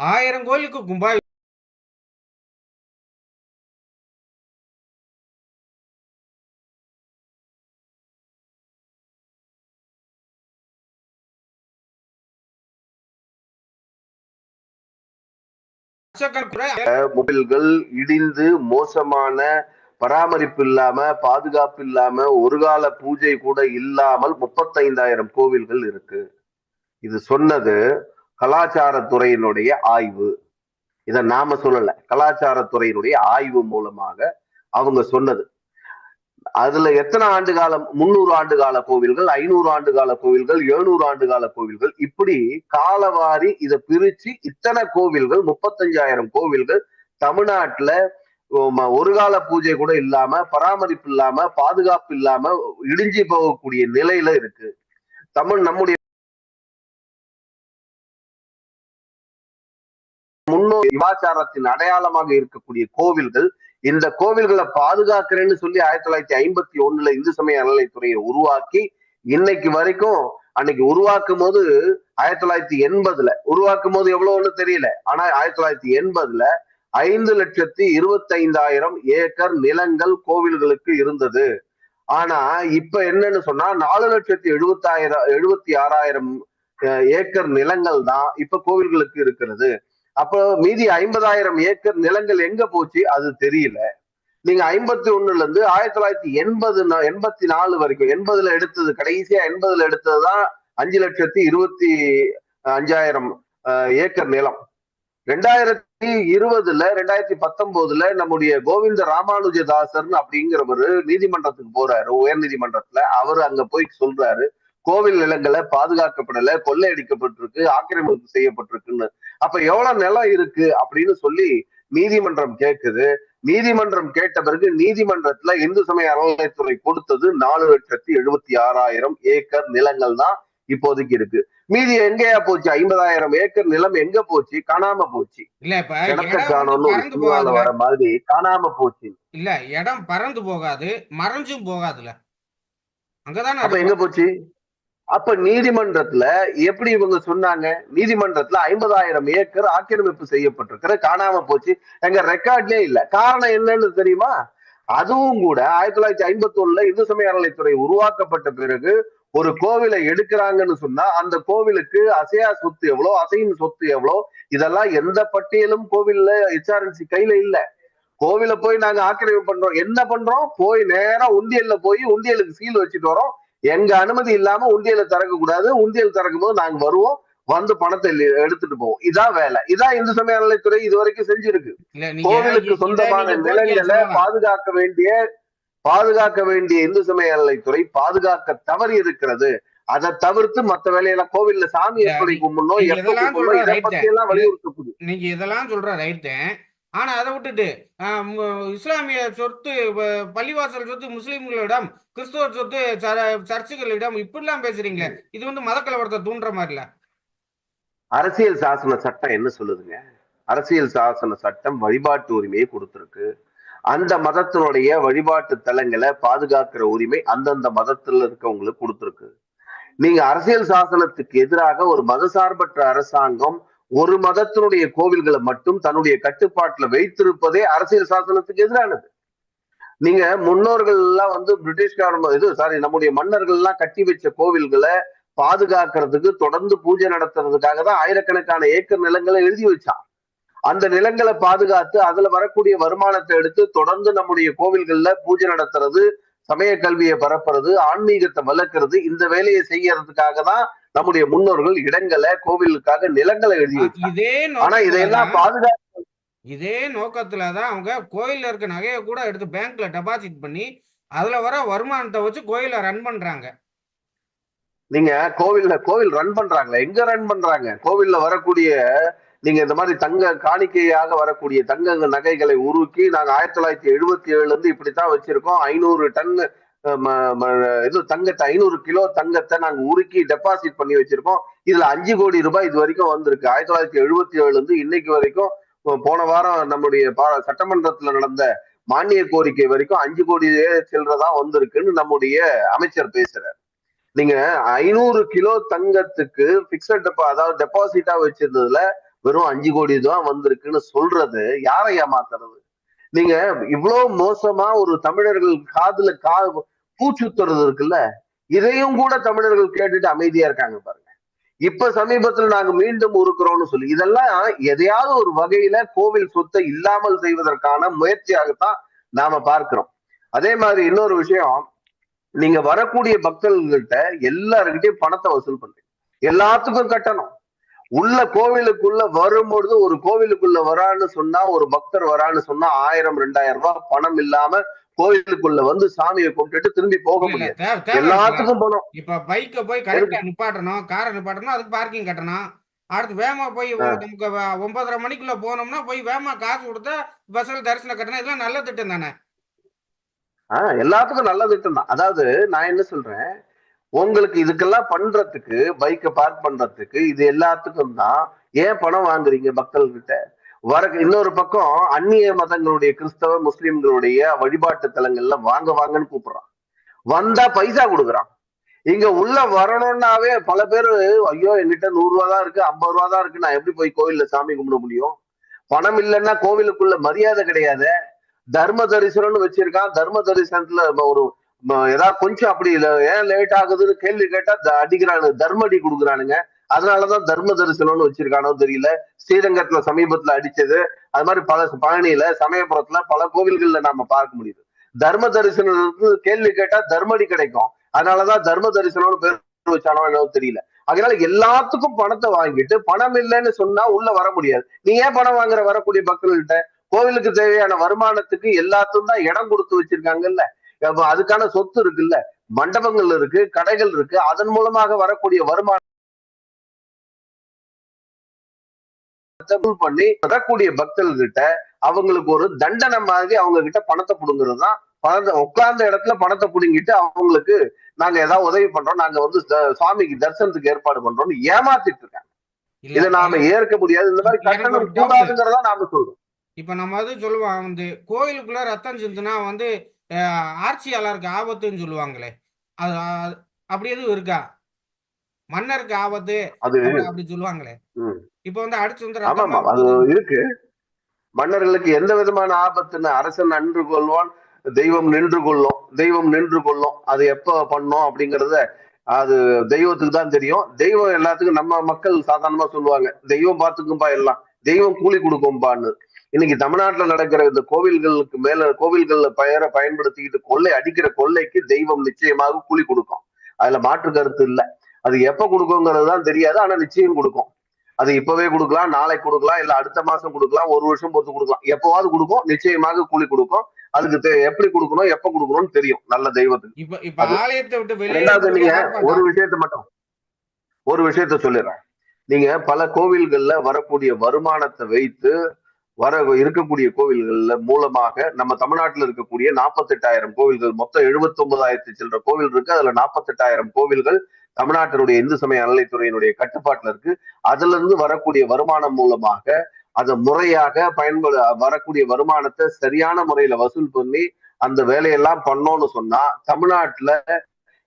ஆயிரம் கோயிலுக்கு கும்பாய் மொபைல்கள் இடிந்து மோசமான பராமரிப்பு இல்லாம பாதுகாப்பு இல்லாம ஒரு கால பூஜை கூட இல்லாமல் முப்பத்தைந்தாயிரம் கோவில்கள் இருக்கு. இது சொன்னது கலாச்சாரத்துறையினுடைய ஆய்வு. இதை நாம சொல்லலை. கலாச்சாரத்துறையினுடைய ஆய்வு மூலமாக அவங்க சொன்னது. அதுல எத்தனை ஆண்டு காலம்? முன்னூறு ஆண்டு கால கோவில்கள் ஐநூறு ஆண்டு கால கோவில்கள் எழுநூறு ஆண்டு கால கோவில்கள். இப்படி காலவாரி இத பிரிச்சு இத்தனை கோவில்கள் முப்பத்தஞ்சாயிரம் கோவில்கள் தமிழ்நாட்டுல ஒரு கால பூஜை கூட இல்லாம பராமரிப்பு இல்லாம பாதுகாப்பு இல்லாம இடிஞ்சு போகக்கூடிய நிலையில இருக்கு. தமிழ் நம்முடைய விவாச்சாரத்தின் அடையாளமாக இருக்கக்கூடிய கோவில்கள் இந்த கோவில்களை பாதுகாக்கிறேன்னு சொல்லி ஆயிரத்தி தொள்ளாயிரத்தி ஐம்பத்தி ஒண்ணுல இந்து சமய அறநிலைத்துறையை உருவாக்கி இன்னைக்கு வரைக்கும் அன்னைக்கு உருவாக்கும் போது ஆயிரத்தி தொள்ளாயிரத்தி எண்பதுல உருவாக்கும் போது எவ்வளவுன்னு தெரியல ஆனா ஆயிரத்தி தொள்ளாயிரத்தி எண்பதுல ஐந்து லட்சத்தி இருபத்தி ஐந்தாயிரம் ஏக்கர் நிலங்கள் கோவில்களுக்கு இருந்தது. ஆனா இப்ப என்னன்னு சொன்னா நாலு லட்சத்தி எழுபத்தாயிரம் எழுபத்தி ஆறாயிரம் ஏக்கர் நிலங்கள் தான் இப்ப கோவில்களுக்கு இருக்கிறது. அப்போ மீதி ஐம்பதாயிரம் ஏக்கர் நிலங்கள் எங்க போச்சு? அது தெரியல. நீங்க ஐம்பத்தி ஒண்ணுல இருந்து ஆயிரத்தி தொள்ளாயிரத்தி எண்பது எண்பத்தி நாலு வரைக்கும் எண்பதுல எடுத்தது கடைசியா எண்பதுல எடுத்ததுதான் அஞ்சு லட்சத்தி இருபத்தி அஞ்சாயிரம் ஏக்கர் நிலம். ரெண்டாயிரத்தி இருபதுல ரெண்டாயிரத்தி பத்தொன்பதுல நம்முடைய கோவிந்த ராமானுஜதாசர்னு அப்படிங்கிறவரு நீதிமன்றத்துக்கு போறாரு உயர் நீதிமன்றத்துல. அவர் அங்க போய் சொல்றாரு கோவில் நிலங்களை பாதுகாக்கப்படல கொள்ளையடிக்கப்பட்டிருக்கு ஆக்கிரமிப்பு செய்யப்பட்டிருக்குன்னு. அப்ப எவ்வளவு நிலம் இருக்கு அப்படின்னு சொல்லி நீதிமன்றம் கேக்குது. நீதிமன்றம் கேட்ட பிறகு நீதிமன்றத்துல இந்து சமய அறநிலையத்துறை கொடுத்தது நாலு லட்சத்தி எழுபத்தி ஆறாயிரம் ஏக்கர் நிலங்கள் தான் இப்போதைக்கு இருக்கு. மீதி எங்கேயா போச்சு? ஐம்பதாயிரம் ஏக்கர் நிலம் எங்க போச்சு? காணாம போச்சு. காணோம்னு வர மாதிரி காணாம போச்சு. இல்ல இடம் பறந்து போகாது. மறைஞ்சும் போகாதுல. அங்கதானே அப்ப எங்க போச்சு? அப்ப நீதிமன்றத்துல எப்படி இவங்க சொன்னாங்க? நீதிமன்றத்துல ஐம்பதாயிரம் ஏக்கர் ஆக்கிரமிப்பு செய்யப்பட்டிருக்கிற காணாம போச்சு. எங்க ரெக்கார்ட்லயே இல்ல. காரணம் என்னன்னு தெரியுமா? அதுவும் கூட ஆயிரத்தி தொள்ளாயிரத்தி ஐம்பத்தி ஒண்ணுல இந்து சமய அறநிலைத்துறை உருவாக்கப்பட்ட பிறகு ஒரு கோவிலை எடுக்கிறாங்கன்னு சொன்னா அந்த கோவிலுக்கு அசையா சொத்து எவ்வளோ அசையும் சொத்து எவ்வளோ இதெல்லாம் எந்த பட்டியலும் கோவில்ல ஹெச்ஆர்என்சி கையில இல்ல. கோவில போய் நாங்க ஆக்கிரமிப்பு பண்றோம். என்ன பண்றோம்? போய் நேரம் உண்டியல்ல போய் உண்டியலுக்கு சீல் வச்சுட்டு வரோம். எங்க அனுமதி இல்லாம உண்டியலை திறக்க கூடாது. உண்டியல் திறக்கும் போது நாங்க வருவோம். வந்து பணத்தை எடுத்துட்டு போவோம். இதான் வேலை. இதான் இந்து சமய அறநிலைத்துறை இது வரைக்கும் செஞ்சிருக்கு. கோவிலுக்கு சொந்தமான நிலங்களை பாதுகாக்க வேண்டிய பாதுகாக்க வேண்டிய இந்து சமய அறநிலைத்துறை பாதுகாக்க தவறி இருக்கிறது. அதை தவிர்த்து மத்த வேலையெல்லாம் கோவில்ல சாமி எப்படி கும்பிடணும் நீங்க எப்ப இதெல்லாம் கும்பிடணும் இதை பத்தி எல்லாம் வலியுறுத்தப்படுது நீங்க இதெல்லாம் சொல்ற ரைட் ஆனா அதை விட்டுட்டு ஆஹ் இஸ்லாமிய சொத்து பள்ளிவாசல் சொத்து முஸ்லீம்களிடம் கிறிஸ்துவ சொத்து சர்ச்சுகளிடம் இப்படிலாம் பேசுறீங்களே இது வந்து மதக்கலவரத்தை தூண்டுற மாதிரில. அரசியல் சாசன சட்டம் என்ன சொல்லுதுங்க? அரசியல் சாசன சட்டம் வழிபாட்டு உரிமையை கொடுத்துருக்கு. அந்த மதத்தினுடைய வழிபாட்டு தலங்களை பாதுகாக்கிற உரிமை அந்தந்த மதத்துல இருக்கவங்களுக்கு கொடுத்துருக்கு. நீங்க அரசியல் சாசனத்துக்கு எதிராக ஒரு மதசார்பற்ற அரசாங்கம் ஒரு மதத்தினுடைய கோவில்களை மட்டும் தன்னுடைய கட்டுப்பாட்டுல வைத்திருப்பதே அரசியல் சாசனத்துக்கு எதிரானது. நீங்க முன்னோர்கள் எல்லாம் வந்து பிரிட்டிஷ்கார இது சாரி நம்முடைய மன்னர்கள் எல்லாம் கட்டி வச்ச கோவில்களை பாதுகாக்கிறதுக்கு தொடர்ந்து பூஜை நடத்துறதுக்காக தான் ஆயிரக்கணக்கான ஏக்கர் நிலங்களை எழுதி வச்சான் அந்த நிலங்களை பாதுகாத்து அதுல வரக்கூடிய வருமானத்தை எடுத்து தொடர்ந்து நம்முடைய கோவில்கள்ல பூஜை நடத்துறது சமய கல்வியை பரப்புறது ஆன்மீகத்தை வளர்க்கறது இந்த வேலையை செய்யறதுக்காக தான் நம்முடைய முன்னோர்கள் இடங்களை கோவிலுக்காக நிலங்களை எழுதி இதே ஆனா இதையெல்லாம் தான் பாதுகா இதே நோக்கத்துல தான் அவங்க கோயில்ல இருக்க நகையை கூட எடுத்து பேங்க்ல டெபாசிட் பண்ணி அதுல வர வருமானத்தை வச்சு கோயிலை ரன் பண்றாங்க. நீங்க கோவில்ல கோவில் ரன் பண்றாங்களா? எங்க ரன் பண்றாங்க? கோவில்ல வரக்கூடிய நீங்க இந்த மாதிரி தங்க காணிக்கையாக வரக்கூடிய தங்க நகைகளை உருக்கி நாங்க ஆயிரத்தி தொள்ளாயிரத்தி எழுபத்தி ஏழுல இருந்து இப்படித்தான் வச்சிருக்கோம். ஐநூறு டன் இது தங்கத்தை ஐநூறு கிலோ தங்கத்தை நாங்க உருக்கி டெபாசிட் பண்ணி வச்சிருக்கோம். இதுல அஞ்சு கோடி ரூபாய் இது வரைக்கும் வந்திருக்கு. ஆயிரத்தி தொள்ளாயிரத்தி எழுபத்தி ஏழுல இருந்து இன்னைக்கு வரைக்கும் போன வாரம் நம்முடைய சட்டமன்றத்துல நடந்த மானிய கோரிக்கை வரைக்கும் அஞ்சு கோடியே செல்றதா வந்திருக்குன்னு நம்முடைய அமைச்சர் பேசுறார். நீங்க ஐநூறு கிலோ தங்கத்துக்கு பிக்சட் அதாவது டெபாசிட்டா வச்சிருந்ததுல வெறும் அஞ்சு கோடி தான் வந்திருக்குன்னு சொல்றது யாரை ஏமாத்துறது? நீங்க இவ்வளவு மோசமா ஒரு தமிழர்கள் காதுல கா பூச்சுத்துறது இருக்குல்ல இதையும் கூட தமிழர்கள் கேட்டுட்டு அமைதியா இருக்காங்க பாருங்க. இப்ப சமீபத்துல நாங்க மீண்டும் இருக்கிறோம்னு சொல்லி இதெல்லாம் எதையாவது ஒரு வகையில கோவில் சொத்தை இல்லாமல் செய்வதற்கான முயற்சியாகத்தான் நாம பார்க்கிறோம். அதே மாதிரி இன்னொரு விஷயம் நீங்க வரக்கூடிய பக்தர்கள்கிட்ட எல்லாருக்கிட்டையும் பணத்தை வசூல் பண்றீங்க. எல்லாத்துக்கும் கட்டணம். உள்ள கோவிலுக்குள்ள வரும்பொழுது ஒரு கோவிலுக்குள்ள வரான்னு சொன்னா ஒரு பக்தர் வரான்னு சொன்னா ஆயிரம் ரெண்டாயிரம் ரூபாய் பணம் இல்லாம கோவிலுக்குள்ள வந்து சாமியை கும்பிட்டுட்டு திரும்பி போக முடியாது. எல்லாத்துக்கும் பணம். இப்ப பைக்க போய் கரெக்டா நிப்பாட்டணும் காரை நிப்பாட்டணும் அதுக்கு பார்க்கிங் கட்டணும். அடுத்து வேகமா போய். நமக்கு ஒன்பதரை மணிக்குள்ள போனோம்னா போய் வேகமா காசு கொடுத்தா பஸ்ல தரிசனம் கட்டணும். இதெல்லாம் நல்ல திட்டம் தானே? ஆஹ் எல்லாத்துக்கும் நல்ல திட்டம் தான். அதாவது நான் என்ன சொல்றேன்? உங்களுக்கு இதுக்கெல்லாம் பண்றதுக்கு பைக்கை பார்க் பண்றதுக்கு இது எல்லாத்துக்கும் தான் ஏன் பணம் வாங்குறீங்க மக்கள்கிட்ட? வர இன்னொரு பக்கம் அந்நிய மதங்களுடைய கிறிஸ்தவ முஸ்லிம்களுடைய வழிபாட்டு தலங்கள்ல வாங்க வாங்கன்னு கூப்பிடுறான். வந்தா பைசா கொடுக்குறான். இங்க உள்ள வரணும்னாவே பல பேர் ஐயோ என்கிட்ட நூறு ரூபா தான் இருக்கு ஐம்பது ரூபா தான் இருக்கு நான் எப்படி போய் கோவில்ல சாமி கும்பிட முடியும்? பணம் இல்லைன்னா கோவிலுக்குள்ள மரியாதை கிடையாது. தர்ம தரிசனம்னு வச்சிருக்கான். தர்ம தரிசனத்துல ஒரு ஏதாவது கொஞ்சம் அப்படி இல்ல ஏன் லேட் ஆகுதுன்னு கேள்வி கேட்டா த- அடிக்கிறானு தர்மடி கொடுக்குறானுங்க. அதனாலதான் தர்ம தரிசனம்னு வச்சிருக்கானோ தெரியல. ஸ்ரீரங்கத்துல சமீபத்துல அடிச்சது. அது மாதிரி பல பழனியில சமயபுரத்துல பல கோவில்கள்ல நாம பார்க்க முடியுது. தர்ம தரிசனம் கேள்வி கேட்டா தர்மடி கிடைக்கும். அதனாலதான் தர்ம தரிசனம்னு பேர் வச்சானோ என்னவோ தெரியல. அதனால எல்லாத்துக்கும் பணத்தை வாங்கிட்டு பணம் இல்லைன்னு சொன்னா உள்ள வர முடியாது. நீ ஏன் பணம் வாங்குற வரக்கூடிய மக்கள்கிட்ட கோவிலுக்கு தேவையான வருமானத்துக்கு எல்லாத்துக்கும் தான் இடம் கொடுத்து வச்சிருக்காங்கல்ல. அதுக்கான சொத்து இருக்குல்ல மண்டபங்கள் இருக்கு கடைகள் இருக்கு அதன் மூலமாக வரக்கூடிய வசூல் பண்ணி வரக்கூடிய பக்தர்கள்கிட்ட அவங்களுக்கு ஒரு தண்டனை மாதிரி அவங்க கிட்ட பணத்தை புடுங்கிறது தான் பணத்தை உட்கார்ந்த இடத்துல பணத்தை புடுங்கிட்டு அவங்களுக்கு நாங்க ஏதாவது உதவி பண்றோம் நாங்க வந்து சுவாமிக்கு தரிசனத்துக்கு ஏற்பாடு பண்றோம்னு ஏமாத்திட்டு இருக்காங்க. இதை நாம ஏற்க முடியாது. இந்த மாதிரி கட்டணம். கூடாதுங்கிறதா நாம சொல்றோம். இப்ப நம்ம அது சொல்லுவாங்க வந்து கோயிலுக்குள்ள ரத்தம் சிந்துனா வந்து ஆட்சியாளருக்கு ஆபத்துன்னு சொல்லுவாங்களே. அது அப்படி எதுவும் இருக்கா? மன்னருக்கு ஆபத்து அப்படி சொல்லுவாங்களே. இப்ப வந்து அடிச்சு வந்து அது இருக்கு. மன்னர்களுக்கு எந்த விதமான ஆபத்துன்னு அரசன் அன்று கொள்வான் தெய்வம் நின்று கொள்ளும் தெய்வம் நின்று கொள்ளும். அது எப்ப பண்ணோம் அப்படிங்கறத அது தெய்வத்துக்கு தான் தெரியும். தெய்வம் எல்லாத்துக்கும் நம்ம மக்கள் சாதாரணமா சொல்லுவாங்க. தெய்வம் பார்த்துக்கும்பா எல்லாம். தெய்வம் கூலி கொடுக்கும்பான்னு இன்னைக்கு தமிழ்நாட்டுல நடக்கிற இந்த கோவில்களுக்கு மேல கோவில்கள்ல பெயரை பயன்படுத்திக்கிட்டு கொள்ளை அடிக்கிற கொள்ளைக்கு தெய்வம் நிச்சயமாக கூலி கொடுக்கும். அதுல மாற்று கருத்து இல்ல. அது எப்ப கொடுக்குங்கிறது தான் தெரியாது ஆனா நிச்சயம் கொடுக்கும். அது இப்பவே கொடுக்கலாம் நாளைக்கு கொடுக்கலாம் இல்ல அடுத்த மாசம் கொடுக்கலாம் ஒரு வருஷம் பொறுத்து கொடுக்கலாம். எப்பவாவது கொடுக்கும் நிச்சயமாக கூலி கொடுக்கும். அதுக்கு எப்படி கொடுக்கணும் எப்ப கொடுக்கணும்னு தெரியும் நல்ல தெய்வத்துக்கு. ரெண்டாவது நீங்க. ஒரு விஷயத்த மட்டும் ஒரு விஷயத்த சொல்லிடுறேன். நீங்க பல கோவில்கள்ல வரக்கூடிய வருமானத்தை வைத்து வர இருக்கக்கூடிய கோவில்கள்ல மூலமாக நம்ம தமிழ்நாட்டுல இருக்கக்கூடிய நாற்பத்தெட்டாயிரம் கோவில்கள் மொத்தம் எழுபத்தி ஒன்பதாயிரத்தி சில்லற கோவில் இருக்கு. அதுல நாற்பத்தெட்டாயிரம் கோவில்கள் தமிழ்நாட்டினுடைய இந்து சமய அறநிலைத்துறையினுடைய கட்டுப்பாட்டுல இருக்கு. அதுல இருந்து வரக்கூடிய வருமானம் மூலமாக அதை முறையாக பயன்படு வரக்கூடிய வருமானத்தை சரியான முறையில வசூல் பண்ணி அந்த வேலையெல்லாம் பண்ணோம்னு சொன்னா தமிழ்நாட்டுல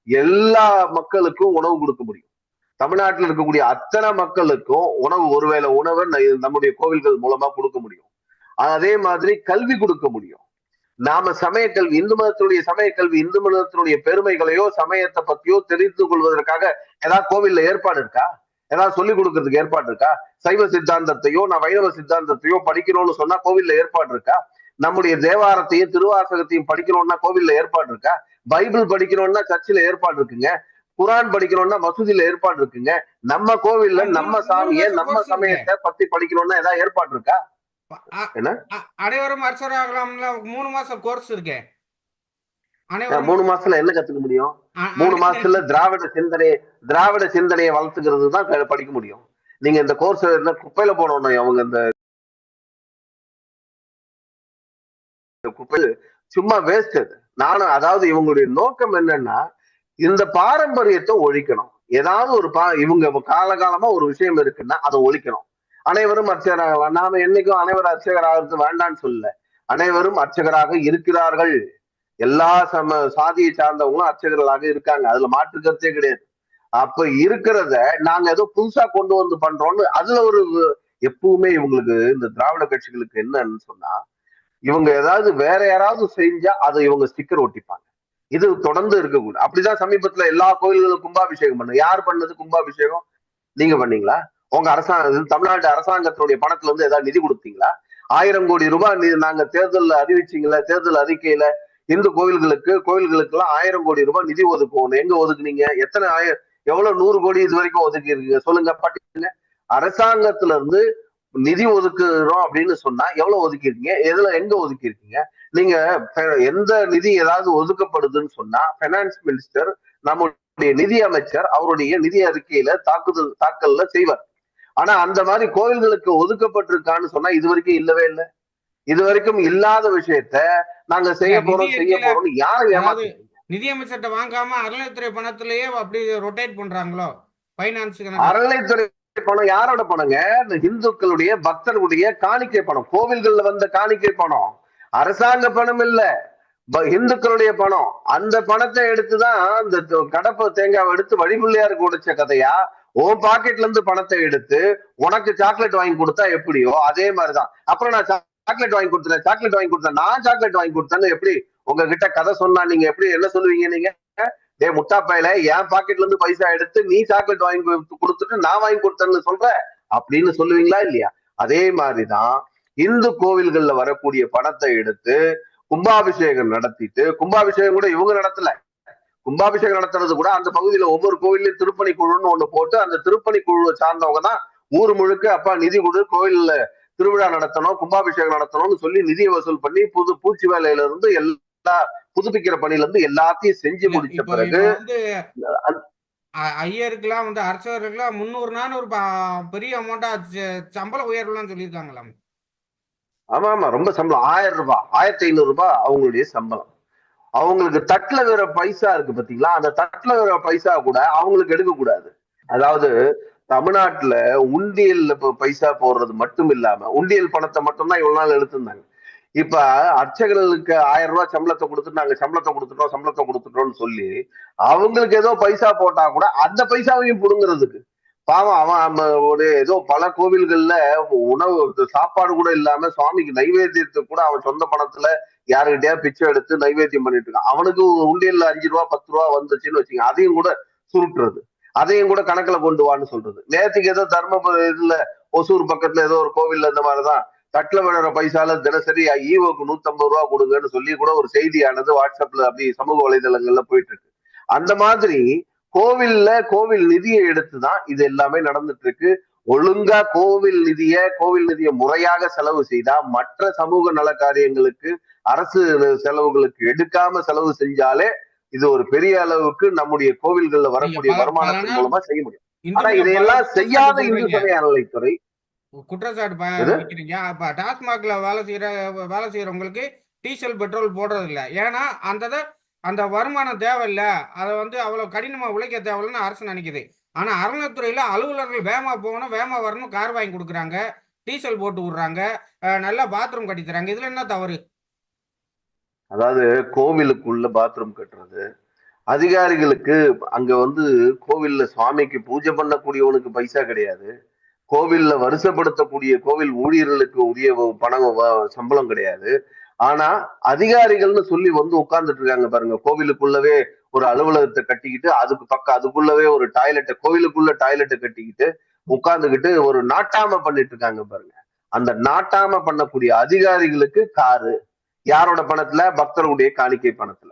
எல்லா மக்களுக்கும் உணவு கொடுக்க முடியும். தமிழ்நாட்டில் இருக்கக்கூடிய அத்தனை மக்களுக்கும் உணவு ஒருவேளை உணவை நம்முடைய கோவில்கள் மூலமா கொடுக்க முடியும். அதே மாதிரி கல்வி கொடுக்க முடியும். நாம சமய கல்வி இந்து மதத்தினுடைய சமய கல்வி இந்து மதத்தினுடைய பெருமைகளையோ சமயத்தை பத்தியோ தெரிந்து கொள்வதற்காக ஏதாவது கோவில்ல ஏற்பாடு இருக்கா? ஏதாவது சொல்லிக் கொடுக்கறதுக்கு ஏற்பாடு இருக்கா? சைவ சித்தாந்தத்தையோ நான் வைணவ சித்தாந்தத்தையோ படிக்கணும்னு சொன்னா கோவில்ல ஏற்பாடு இருக்கா? நம்முடைய தேவாரத்தையும் திருவாசகத்தையும் படிக்கணும்னா கோவில்ல ஏற்பாடு இருக்கா? பைபிள் படிக்கணும்னா சர்ச்சில் ஏற்பாடு இருக்குங்க. குரான் படிக்கணும்னா மசூதியில ஏற்பாடு இருக்குங்க. நம்ம கோவில்ல நம்ம சாமியை நம்ம சமயத்தை பத்தி படிக்கணும்னா ஏதாவது ஏற்பாடு இருக்கா? அனைவரும் அர்ச்சராகலாம்ல மூணு மாசம் கோர்ஸ் இருக்கு. அஹ் அனைவரும் மூணு மாசத்துல என்ன கத்துக்க முடியும்? மூணு மாசத்துல திராவிட சிந்தனையை திராவிட சிந்தனையை வளர்த்துக்கிறது தான் படிக்க முடியும். நீங்க இந்த கோர்ஸ் குப்பையில போடணும் அவங்க இந்த இந்த குப்பையில சும்மா வேஸ்ட் அது. நானும் அதாவது இவங்களுடைய நோக்கம் என்னன்னா இந்த பாரம்பரியத்தை ஒழிக்கணும். ஏதாவது ஒரு பா இவங்க காலகாலமா ஒரு விஷயம் இருக்குன்னா அதை ஒழிக்கணும். அனைவரும் அர்ச்சகராக நாம என்னைக்கும் அனைவரும் அர்ச்சகராகிறது வேண்டாம்னு சொல்லல. அனைவரும் அர்ச்சகராக இருக்கிறார்கள். எல்லா சம சாதியை சார்ந்தவங்களும் அர்ச்சகர்களாக இருக்காங்க. அதுல மாற்று கருத்தே கிடையாது. அப்ப இருக்கிறத நாங்க ஏதோ புதுசா கொண்டு வந்து பண்றோம்னு அதுல ஒரு எப்பவுமே இவங்களுக்கு இந்த திராவிட கட்சிகளுக்கு என்னன்னு சொன்னா இவங்க ஏதாவது வேற யாராவது செஞ்சா அதை இவங்க ஸ்டிக்கர் ஒட்டிப்பாங்க. இது தொடர்ந்து இருக்கக்கூடாது அப்படிதான் சமீபத்துல எல்லா கோயில்களும் கும்பாபிஷேகம் பண்ணு யார் பண்ணது கும்பாபிஷேகம்? நீங்க பண்ணீங்களா? உங்க அரசாங்க தமிழ்நாடு அரசாங்கத்தினுடைய பணத்துல இருந்து ஏதாவது நிதி கொடுத்தீங்களா? ஆயிரம் கோடி ரூபாய் நாங்க தேர்தல் அறிவிச்சிங்கள தேர்தல் அறிக்கையில இந்து கோயில்களுக்கு கோயில்களுக்கு எல்லாம் ஆயிரம் கோடி ரூபாய் நிதி ஒதுக்குவோம் எங்க ஒதுக்குனீங்க? எத்தனை ஆயிரம் எவ்வளவு நூறு கோடி இது வரைக்கும் ஒதுக்கி இருக்கீங்க சொல்லுங்க பட்டியலுங்க அரசாங்கத்துல இருந்து நிதி ஒதுக்குறோம் அப்படின்னு சொன்னா எவ்வளவு ஒதுக்கி இருக்கீங்க எதுல எங்க ஒதுக்கி இருக்கீங்க நீங்க எந்த நிதி ஏதாவது ஒதுக்கப்படுதுன்னு சொன்னா பைனான்ஸ் மினிஸ்டர் நம்முடைய நிதி அமைச்சர் அவருடைய நிதி அறிக்கையில தாக்குதல் தாக்கல்ல செய்வார். ஆனா அந்த மாதிரி கோயில்களுக்கு ஒதுக்கப்பட்டிருக்கான்னு சொன்னா இது வரைக்கும் இல்லவே இல்லை. இது வரைக்கும் இல்லாத விஷயத்த நாங்க செய்ய போறோம் செய்ய அறிக்கையில போறோம்னு யாரை அதாவது ஏமாத்து நிதியமைச்சர்கிட்ட வாங்காம அறநிலைத்துறை பணத்திலேயே அப்படி ரொட்டேட் பண்றாங்களோ? அறநிலைத்துறை பணம் யாரோட பணங்க? இந்த இந்துக்களுடைய பக்தர்களுடைய காணிக்கை பணம். கோவில்கள்ல வந்த காணிக்கை பணம். அரசாங்க பணம் இல்ல. இந்துக்களுடைய பணம். அந்த பணத்தை எடுத்துதான் இந்த த- தேங்காவை எடுத்து வழிபிள்ளையாருக்கு உடைச்ச கதையா? உன் பாக்கெட்ல இருந்து பணத்தை எடுத்து உனக்கு சாக்லேட் வாங்கி கொடுத்தா எப்படியோ அதே மாதிரிதான். அப்புறம் நான் சாக்லேட் வாங்கி கொடுத்தேன் சாக்லேட் வாங்கி கொடுத்தேன் நான் சாக்லேட் வாங்கி கொடுத்தேன்னு எப்படி உங்ககிட்ட கதை சொன்னா நீங்க எப்படி என்ன சொல்லுவீங்க நீங்க? டே முட்டாப்பையில என் பாக்கெட்ல இருந்து பைசா எடுத்து நீ சாக்லேட் வாங்கி கொடுத்துட்டு நான் வாங்கி கொடுத்தேன்னு சொல்ற அப்படின்னு சொல்லுவீங்களா இல்லையா? அதே மாதிரிதான் இந்து கோவில்கள்ல வரக்கூடிய பணத்தை எடுத்து கும்பாபிஷேகம் நடத்திட்டு கும்பாபிஷேகம் கூட இவங்க நடத்தல. கும்பாபிஷேகம் நடத்துறது கூட அந்த பகுதியில ஒவ்வொரு கோவிலையும் திருப்பணி குழுன்னு ஒண்ணு போட்டு அந்த திருப்பணி குழுவை சார்ந்தவங்க தான் ஊர் முழுக்க அப்பா நிதி கொடு கோயில்ல திருவிழா நடத்தணும் கும்பாபிஷேகம் நடத்தணும்னு சொல்லி நிதியை வசூல் பண்ணி புது பூச்சி வேலையில இருந்து எல்லா புதுப்பிக்கிற பணியில இருந்து எல்லாத்தையும் செஞ்சு முடிச்ச பிறகு இப்போ வந்து அ- ஐயருக்கெல்லாம் வந்து அரசர்களுக்கெல்லாம் முந்நூறு நானூறு பெரிய அமௌண்டா சம்பள உயர்வுலாம் சொல்லியிருக்காங்களாம். ஆமா ஆமா ரொம்ப சம்பளம். ஆயிரம் ரூபாய் ஆயிரத்தி ஐநூறு ரூபாய் அவங்களுடைய சம்பளம். அவங்களுக்கு தட்டுல வேற பைசா இருக்கு பாத்தீங்களா? அந்த தட்டுல வேற பைசா கூட அவங்களுக்கு எடுக்க கூடாது. அதாவது தமிழ்நாட்டுல உண்டியல்ல பைசா போடுறது மட்டும் இல்லாம உண்டியல் பணத்தை மட்டும்தான் இவ்வளவு நாள் எடுத்திருந்தாங்க. இப்ப அர்ச்சகர்களுக்கு ஆயிரம் ரூபாய் சம்பளத்தை கொடுத்துட்டு நாங்க சம்பளத்தை கொடுத்துட்டோம் சம்பளத்தை கொடுத்துட்டோம்னு சொல்லி அவங்களுக்கு ஏதோ பைசா போட்டா கூட அந்த பைசாவையும் புடுங்குறதுக்கு பாவம் அவன் ஒரு ஏதோ பல கோவில்கள்ல உணவு சாப்பாடு கூட இல்லாம சுவாமிக்கு நைவேத்தியத்துக்கு கூட அவன் சொந்த பணத்துல யாருக்கிட்டயா பிச்சை எடுத்து நைவேத்தியம் பண்ணிட்டு இருக்கான். அவனுக்கு உண்டியல்ல அஞ்சு ரூபா பத்து ரூபா வந்துச்சுன்னு வச்சுங்க அதையும் கூட சுருட்டுறது. அதையும் கூட கணக்குல கொண்டு வான்னு சொல்றது. நேத்துக்கு ஏதோ தர்ம இதுல ஒசூர் பக்கத்துல ஏதோ ஒரு கோவில்ல இந்த மாதிரிதான் தட்டுல விழுற பைசால தினசரி ஈவோக்கு நூத்தம்பது ரூபா கொடுங்கன்னு சொல்லி கூட ஒரு செய்தியானது வாட்ஸ்அப்ல அப்படி சமூக வலைதளங்கள்ல போயிட்டு இருக்கு. அந்த மாதிரி கோவில்ல கோவில் நிதியை எடுத்துதான் இது எல்லாமே நடந்துட்டு இருக்கு ஒழுங்கா கோவில் நிதிய கோவில் நிதியை முறையாக செலவு செய்தா மற்ற சமூக நல காரியங்களுக்கு அரசு செலவுகளுக்கு எடுக்காம செலவு செஞ்சாலே இது ஒரு பெரிய அளவுக்கு நம்முடைய கோவில்கள்ல வரக்கூடிய வருமானத்தின் மூலமா செய்ய முடியும். ஆனா இதையெல்லாம் செய்யாத இந்து. சமய அறநிலைத்துறை குற்றச்சாட்டு அப்ப டாஸ்மாக்ல வேலை செய்யற வேலை செய்யறவங்களுக்கு டீசல் பெட்ரோல் போடுறது இல்ல ஏன்னா அந்த அந்த வருமானம் தேவையில்ல. அதை வந்து அவ்வளவு கடினமா உழைக்க தேவையில்லைன்னு அரசு நினைக்குது. ஆனால் அறநிலைத்துறையில அலுவலர்கள் வேமா போகணும் வேமா வரணும் கார் வாங்கி கொடுக்குறாங்க டீசல் போட்டு விடுறாங்க நல்லா பாத்ரூம் கட்டி தராங்க. இதுல என்ன தவறு? அதாவது கோவிலுக்குள்ள பாத்ரூம் கட்டுறது. அதிகாரிகளுக்கு அங்க வந்து கோவில்ல சுவாமிக்கு பூஜை பண்ணக்கூடியவனுக்கு பைசா கிடையாது. கோவில்ல வருஷப்படுத்தக்கூடிய கோவில் ஊழியர்களுக்கு உரிய பணம் சம்பளம் கிடையாது. ஆனா அதிகாரிகள்னு சொல்லி வந்து உட்கார்ந்துட்டு இருக்காங்க பாருங்க. கோவிலுக்குள்ளவே ஒரு அலுவலகத்தை கட்டிக்கிட்டு அதுக்கு பக்கம் அதுக்குள்ளவே ஒரு டாய்லெட்டை கோவிலுக்குள்ள டாய்லெட்டை கட்டிக்கிட்டு உட்கார்ந்துக்கிட்டு ஒரு நாட்டாம பண்ணிட்டு இருக்காங்க பாருங்க. அந்த நாட்டாம பண்ணக்கூடிய அதிகாரிகளுக்கு காரு யாரோட பணத்துல? பக்தர்களுடைய காணிக்கை பணத்துல.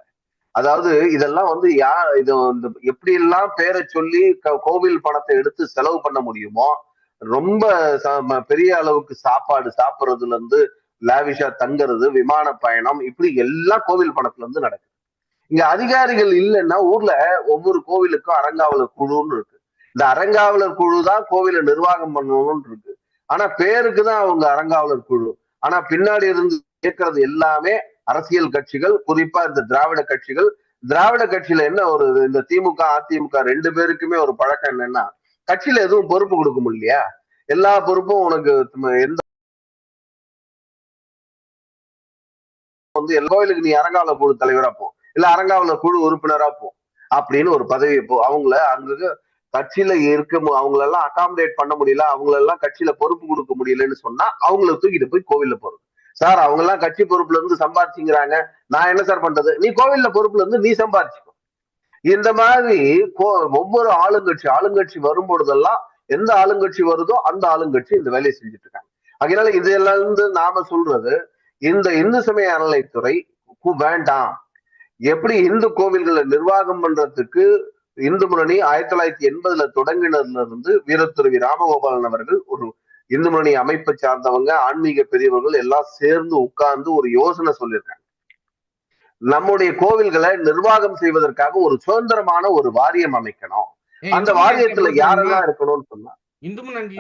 அதாவது இதெல்லாம் வந்து யார் இது வந்து எப்படி எல்லாம் பேரை சொல்லி க- கோவில் பணத்தை எடுத்து செலவு பண்ண முடியுமோ ரொம்ப ச- பெரிய அளவுக்கு சாப்பாடு சாப்பிட்றதுல இருந்து லாவிஷா தங்குறது விமான பயணம் இப்படி எல்லாம் கோவில் பணத்துல இருந்து நடக்குது. இங்க அதிகாரிகள் இல்லைன்னா ஊர்ல ஒவ்வொரு கோவிலுக்கும் அறங்காவலர் குழுன்னு இருக்கு. இந்த அறங்காவலர் குழு தான் கோவிலை நிர்வாகம் பண்ணணும்னு இருக்கு. ஆனா பேருக்கு தான் அவங்க அறங்காவலர் குழு. ஆனா பின்னாடி இருந்து கேட்கறது எல்லாமே அரசியல் கட்சிகள் குறிப்பா இந்த திராவிட கட்சிகள். திராவிட கட்சியில என்ன ஒரு இந்த திமுக அதிமுக ரெண்டு பேருக்குமே ஒரு பழக்கம் என்னன்னா கட்சியில எதுவும் பொறுப்பு கொடுக்க முடியலையா? எல்லா பொறுப்பும் உனக்கு எந்த வந்து கோயிலுக்கு நீ அரங்காவல குழு தலைவரா போ. இல்ல அரங்காவல குழு உறுப்பினரா போ. அப்படின்னு ஒரு பதவி போ அவங்கள அங்க கட்சியில இருக்க மு- அவங்களெல்லாம் அகாமடேட் பண்ண முடியல அவங்களெல்லாம் கட்சியில பொறுப்பு கொடுக்க முடியலன்னு சொன்னா அவங்கள தூக்கிட்டு போய் கோவில்ல போறது சார் அவங்க எல்லாம் கட்சி பொறுப்புல இருந்து சம்பாதிச்சுங்கிறாங்க நான் என்ன சார் பண்றது? நீ கோவில்ல பொறுப்புல இருந்து நீ சம்பாதிச்சுக்கோ இந்த மாதிரி ஒவ்வொரு ஆளுங்கட்சி ஆளுங்கட்சி வரும்பொழுதெல்லாம் எந்த ஆளுங்கட்சி வருதோ அந்த ஆளுங்கட்சி இந்த வேலையை செஞ்சுட்டு இருக்காங்க. அதனால இதெல்லாம் இருந்து நாம சொல்றது இந்த இந்து சமய அறநிலைத்துறை வேண்டாம். எப்படி இந்து கோவில்களை நிர்வாகம் பண்றதுக்கு இந்து முன்னணி ஆயிரத்தி தொள்ளாயிரத்தி எண்பதுல தொடங்கினதுல இருந்து வீரத்துறவி ராமகோபாலன் அவர்கள் ஒரு இந்து முன்னணி அமைப்பை சார்ந்தவங்க ஆன்மீக பெரியவர்கள் எல்லாம் சேர்ந்து உட்கார்ந்து ஒரு யோசனை சொல்லியிருக்காங்க. நம்முடைய கோவில்களை நிர்வாகம் செய்வதற்காக ஒரு சுதந்திரமான ஒரு வாரியம் அமைக்கணும். அந்த வாரியத்துல? யாரெல்லாம் இருக்கணும்னு சொன்னா? இந்து முன்னணி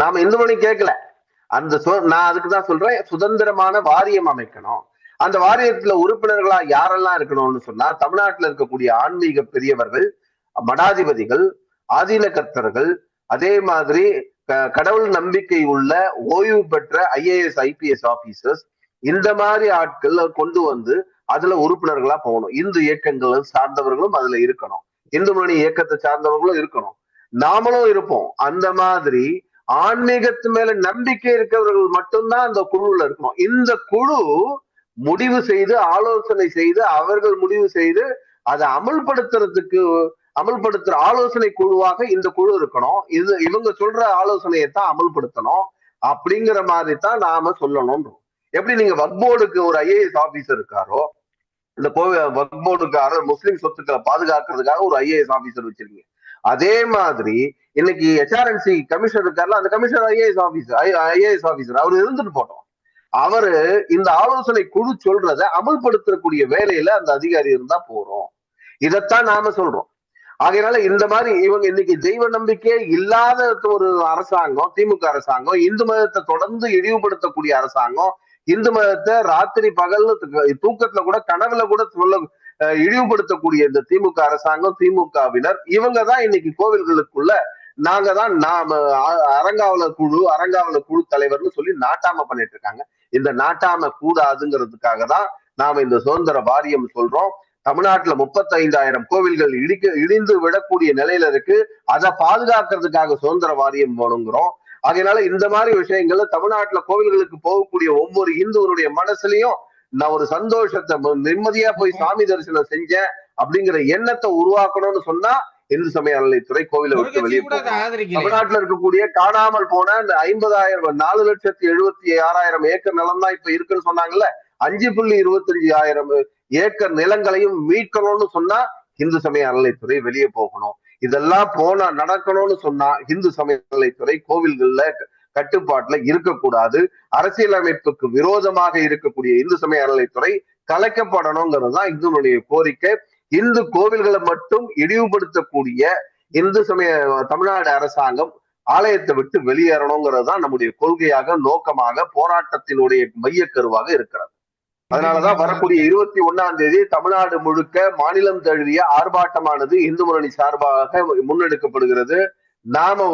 நாம இந்து மணி கேட்கல அந்த சு- நான் அதுக்கு தான் சொல்றேன் சுதந்திரமான வாரியம் அமைக்கணும். அந்த வாரியத்துல உறுப்பினர்களா யாரெல்லாம் இருக்கணும்னு சொன்னா தமிழ்நாட்டுல இருக்கக்கூடிய ஆன்மீக பெரியவர்கள் மடாதிபதிகள் ஆதீன கர்த்தர்கள் அதே மாதிரி க- கடவுள் நம்பிக்கை உள்ள ஓய்வு பெற்ற ஐஏஎஸ் ஐபிஎஸ் ஆபீசர்ஸ் இந்த மாதிரி ஆட்கள் கொண்டு வந்து அதுல உறுப்பினர்களா போகணும். இந்து இயக்கங்கள் சார்ந்தவர்களும் அதுல இருக்கணும். இந்து மணி இயக்கத்தை சார்ந்தவர்களும் இருக்கணும். நாமளும் இருப்போம். அந்த மாதிரி ஆன்மீகத்து மேல நம்பிக்கை இருக்கிறவர்கள் மட்டும்தான் அந்த குழுல இருக்கணும். இந்த குழு முடிவு செய்து ஆலோசனை செய்து அவர்கள் முடிவு செய்து அதை அமல்படுத்துறதுக்கு அமல்படுத்துற ஆலோசனை குழுவாக இந்த குழு இருக்கணும். இது இவங்க சொல்ற ஆலோசனையை தான் அமல்படுத்தணும். அப்படிங்கிற மாதிரி தான் நாம சொல்லணும் எப்படி நீங்க வக் போர்டுக்கு ஒரு ஐஏஎஸ் ஆபீசர் இருக்காரோ இந்த கோவில் வக் போர்டுக்காரர் முஸ்லீம் சொத்துக்களை பாதுகாக்கிறதுக்காக ஒரு ஐஏஎஸ் ஆபீசர் வச்சிருக்கீங்க. அதே மாதிரி இன்னைக்கு ஹெச்ஆர்என்சி கமிஷனர் இருக்காருல அந்த commissioner IAS officer IAS officer அவர் இருந்துட்டு போட்டோம் அவரு இந்த ஆலோசனை குழு சொல்றத அமல்படுத்தக்கூடிய வேலையில அந்த அதிகாரி இருந்தா போறோம். இதைத்தான் நாம சொல்றோம். ஆகையினால இந்த மாதிரி இவங்க இன்னைக்கு தெய்வ நம்பிக்கையே இல்லாத ஒரு அரசாங்கம் திமுக அரசாங்கம் இந்து மதத்தை தொடர்ந்து இழிவுபடுத்தக்கூடிய அரசாங்கம் இந்து மதத்தை ராத்திரி பகல் தூக்கத்துல கூட கனவுல கூட சொல்ல இழிவுபடுத்தக்கூடிய இந்த திமுக அரசாங்கம் திமுகவினர் இவங்க தான் இன்னைக்கு கோவில்களுக்குள்ள நாங்க தான் நாம அரங்காவலர் குழு அரங்காவலர் குழு தலைவர்னு சொல்லி நாட்டாம பண்ணிட்டு இருக்காங்க. இந்த நாட்டாம கூடாதுங்கிறதுக்காக தான் நாம இந்த சுதந்திர வாரியம் சொல்றோம். தமிழ்நாட்டுல முப்பத்தைந்தாயிரம் கோவில்கள் இடிக்க இடிந்து விடக்கூடிய நிலையில இருக்கு. அதை பாதுகாக்கிறதுக்காக சுதந்திர வாரியம் வேணுங்கிறோம். அதனால இந்த மாதிரி விஷயங்கள்ல தமிழ்நாட்டுல கோவில்களுக்கு போகக்கூடிய ஒவ்வொரு இந்துவனுடைய மனசுலயும் நான் ஒரு சந்தோஷத்தை நிம்மதியா போய் சாமி தரிசனம் செஞ்சேன் அப்படிங்கிற எண்ணத்தை உருவாக்கணும்னு சொன்னா இந்து சமய அறநிலைத்துறை கோவிலை விட்டு வெளியே தமிழ்நாட்டுல இருக்கக்கூடிய காணாமல் போன இந்த ஐம்பதாயிரம் நாலு லட்சத்தி எழுபத்தி ஆறாயிரம் ஏக்கர் நிலம் தான் இப்ப இருக்குன்னு சொன்னாங்கல்ல அஞ்சு புள்ளி இருபத்தஞ்சு ஆயிரம் ஏக்கர் நிலங்களையும் மீட்கணும்னு சொன்னா இந்து சமய அறநிலைத்துறை வெளியே போகணும். இதெல்லாம் போனா நடக்கணும்னு சொன்னா இந்து சமய அறநிலைத்துறை கோவில்கள்ல கட்டுப்பாட்டுல இருக்கக்கூடாது. அரசியலமைப்புக்கு விரோதமாக இருக்கக்கூடிய இந்து சமய அறநிலைத்துறை கலைக்கப்படணுங்கிறது தான் இந்துனுடைய கோரிக்கை. இந்து கோவில்களை மட்டும் இழிவுபடுத்தக்கூடிய இந்து சமய தமிழ்நாடு அரசாங்கம் ஆலயத்தை விட்டு வெளியேறணுங்கிறது தான் நம்முடைய கொள்கையாக நோக்கமாக போராட்டத்தினுடைய மைய கருவாக இருக்கிறது. அதனாலதான் வரக்கூடிய இருபத்தி ஒண்ணாம் தேதி தமிழ்நாடு முழுக்க மாநிலம் தழுவிய ஆர்ப்பாட்டமானது இந்து முன்னணி சார்பாக முன்னெடுக்கப்படுகிறது. நாம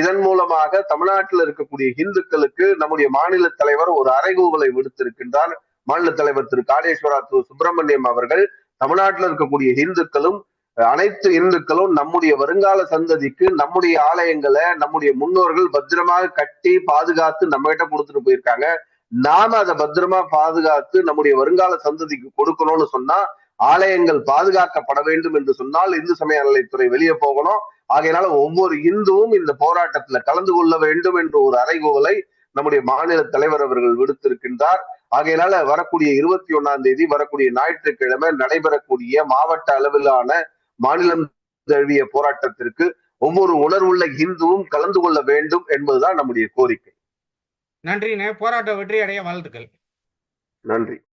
இதன் மூலமாக தமிழ்நாட்டில் இருக்கக்கூடிய இந்துக்களுக்கு நம்முடைய மாநில தலைவர் ஒரு அறைகூவலை விடுத்திருக்கின்றார். மாநில தலைவர் திரு காளேஸ்வரா திரு சுப்பிரமணியம் அவர்கள் தமிழ்நாட்டில் இருக்கக்கூடிய இந்துக்களும் அனைத்து இந்துக்களும் நம்முடைய வருங்கால சந்ததிக்கு நம்முடைய ஆலயங்களை நம்முடைய முன்னோர்கள் பத்திரமாக கட்டி பாதுகாத்து நம்ம கிட்ட கொடுத்துட்டு போயிருக்காங்க. நாம அதை பத்திரமா பாதுகாத்து நம்முடைய வருங்கால சந்ததிக்கு கொடுக்கணும்னு சொன்னா ஆலயங்கள் பாதுகாக்கப்பட வேண்டும் என்று சொன்னால் இந்து சமய அறநிலைத்துறை வெளியே போகணும். ஆகையினால ஒவ்வொரு இந்துவும் இந்த போராட்டத்துல கலந்து கொள்ள வேண்டும் என்ற ஒரு அறைகோவலை நம்முடைய மாநில தலைவர் அவர்கள் விடுத்திருக்கின்றார். ஆகையினால வரக்கூடிய இருபத்தி ஒண்ணாம் தேதி வரக்கூடிய ஞாயிற்றுக்கிழமை நடைபெறக்கூடிய மாவட்ட அளவிலான மாநிலம் தழுவிய போராட்டத்திற்கு ஒவ்வொரு உணர்வுள்ள இந்துவும் கலந்து கொள்ள வேண்டும் என்பதுதான் நம்முடைய கோரிக்கை. நன்றிண்ணே. போராட்டம் வெற்றி அடைய வாழ்த்துக்கள். நன்றி.